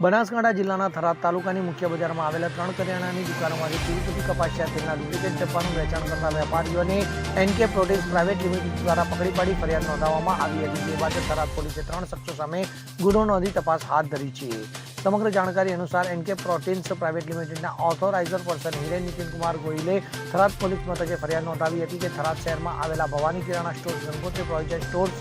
બનાસકાંઠા જિલ્લાના થરાદ તાલુકાની મુખ્ય બજારમાં આવેલા ત્રણ કરિયાણાની દુકાનોમાંથી તિરુપતિ કપાસિયા તેલના ડુપ્લિકેટ ડબ્બાનું વેચાણ કરતા વેપારીઓને એનકે પ્રોડ્યુસ પ્રાઇવેટ લિમિટેડ દ્વારા પકડી પાડી ફરિયાદ નોંધાવવામાં આવી હતી. જે બાદ થરાદ પોલીસે ત્રણ શખ્સો સામે ગુનો નોંધી તપાસ હાથ ધરી છે. સમગ્ર જાણકારી અનુસાર એનકે પ્રોટીન્સ પ્રાઇવેટ લિમિટેડના ઓથોરાઇઝર પર્સન હિરેન નીતિનકુમાર ગોહિલે થરાદ પોલીસ મથકે ફરિયાદ નોંધાવી હતી કે થરાદ શહેરમાં આવેલા Bhavani kirana stores Gangotri provision stores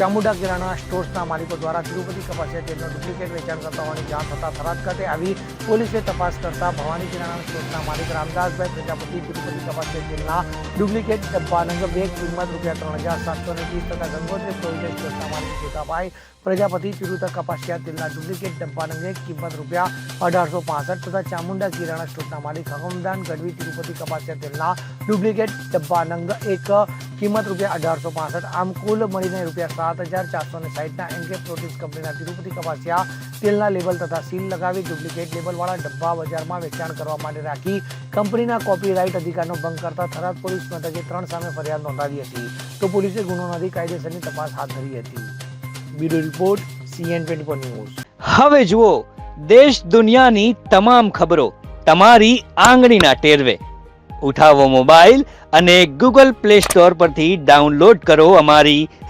Chamunda kirana સ્ટોર્સના માલિકો દ્વારા તિરુપતિ કપાસિયા તેલનો ડુપ્લિકેટ વેચાણ કરતા હોવાની જાણ થતાં થરાદ ખાતે આવી પોલીસે તપાસ કરતા ભવાની કિરાણા સ્ટોર્સના માલિક રામદાસભાઈ પ્રજાપતિ તિરુપતિ કપાસિયા તેલના ડુપ્લિકેટ ડબ્બા નંગ બે કિંમત રૂપિયા ત્રણ હજાર સાતસો ને ત્રીસ તથા ગંગોત્રી પ્રોવિઝન સ્ટોર્સના માલિક જેઠાભાઈ પ્રજાપતિ તિરુપતિ કપાસિયા તેલના ડુપ્લિકેટ ડબ્બા નંગે કિંમત રૂપિયા અઢારસો પાસઠ તથા ચામુંડા કિરાણા સ્ટોર્સના માલિક હકમદાન ગઢવી તિરુપતિ કપાસિયા તેલના ડુપ્લિકેટ ડબ્બા નંગ એક કિંમત રૂપિયા અઢારસો પાસઠ આમ કુલ મળીને રૂપિયા સાત હજાર ચારસો ને સાઠના એનકે પ્રોટીન્સ કંપનીના તિરુપતિ કપાસિયા તેલના લેબલ તથા સીલ લગાવી ડુપ્લિકેટ લેબલવાળા ડબ્બા બજારમાં વેચાણ કરવા માટે રાખી કંપનીના કોપીરાઇટ અધિકારનો ભંગ કરતા થરાદ પોલીસ મથકે ત્રણ સામે ફરિયાદ નોંધાવી હતી. તો પોલીસે ગુનો નોંધી કાયદેસરની તપાસ હાથ ધરી હતી. Bureau report, CN twenty news. હવે જુઓ, દેશ દુનિયાની તમામ ખબરો તમારી આંગળીના ટેરવે. ઉઠાવો મોબાઈલ અને ગૂગલ પ્લે સ્ટોર પરથી ડાઉનલોડ કરો અમારી